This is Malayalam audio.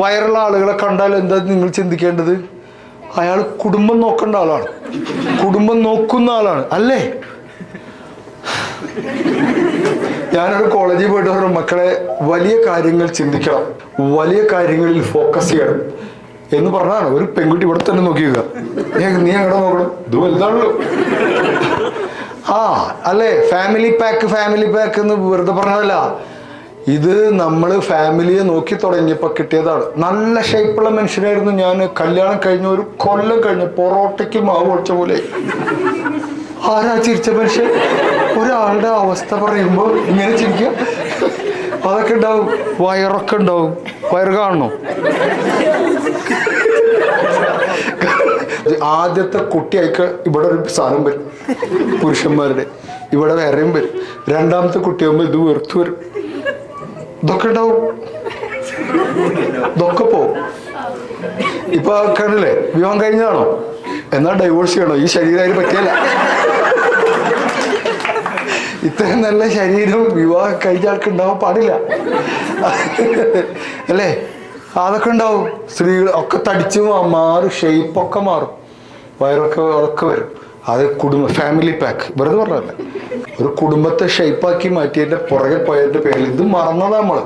വയറുള്ള ആളുകളെ കണ്ടാൽ എന്താ നിങ്ങൾ ചിന്തിക്കേണ്ടത്? അയാൾ കുടുംബം നോക്കേണ്ട ആളാണ്. കുടുംബം നോക്കുന്ന ആളാണ്. അല്ലേ? ഞാനൊരു കോളേജിൽ പോയിട്ട് പറഞ്ഞു മക്കളെ വലിയ കാര്യങ്ങൾ ചിന്തിക്കണം. വലിയ കാര്യങ്ങളിൽ ഫോക്കസ് ചെയ്യണം. എന്ന് പറഞ്ഞാണ് ഒരു പെൺകുട്ടി ഇവിടെ തന്നെ നോക്കിക്കുക നീ നീ നോക്കണം? ഇത് വലുതാണല്ലോ. ആ അല്ലേ? ഫാമിലി പാക്ക് ഫാമിലി പാക്ക് എന്ന് വെറുതെ പറഞ്ഞതല്ല. ഇത് നമ്മൾ ഫാമിലിയെ നോക്കി തുടങ്ങിയപ്പോൾ കിട്ടിയതാണ്. നല്ല ഷേപ്പുള്ള മനുഷ്യനായിരുന്നു ഞാൻ കല്യാണം കഴിഞ്ഞ ഒരു കൊല്ലം കഴിഞ്ഞ് പൊറോട്ടയ്ക്ക് മാവ് ഒഴിച്ച പോലെ. ആരാ ചിരിച്ച മനുഷ്യൻ? ഒരാളുടെ അവസ്ഥ പറയുമ്പോൾ ഇങ്ങനെ ചിരിക്കുക അതൊക്കെ ഉണ്ടാവും. വയറൊക്കെ ഉണ്ടാവും. വയറ് കാണണോ? ആദ്യത്തെ കുട്ടിയായിക്ക ഇവിടെ ഒരു സാധനം വരും. പുരുഷന്മാരുടെ. ഇവിടെ വേറെയും വരും. രണ്ടാമത്തെ കുട്ടിയാകുമ്പോൾ ഇത് വെറുത്തു വരും. ഇതൊക്കെ ഉണ്ടാവും. ഇതൊക്കെ പോവും. ഇപ്പൊ കണ്ടില്ലേ? വിവാഹം കഴിഞ്ഞതാണോ? എന്നാ ഡൈവോഴ്സ് ചെയ്യണോ? ഈ ശരീരം പറ്റിയല്ല. ഇത്രയും നല്ല ശരീരം വിവാഹം കഴിഞ്ഞ ആൾക്ക് ഉണ്ടാവാൻ പാടില്ല. അല്ലേ? അതൊക്കെ ഉണ്ടാവും. സ്ത്രീകൾ ഒക്കെ തടിച്ച് മാറും ഷേപ്പൊക്കെ മാറും. വയറൊക്കെ ഉറക്കെ വരും. അത് കുടുംബ ഫാമിലി പാക്ക് വെറുതെ പറഞ്ഞതല്ല. ഒരു കുടുംബത്തെ ഷെയ്പ്പാക്കി മാറ്റിയതിന്റെ പുറകെ പോയതിന്റെ പേരിൽ ഇത് മറന്നതാ നമ്മൾ.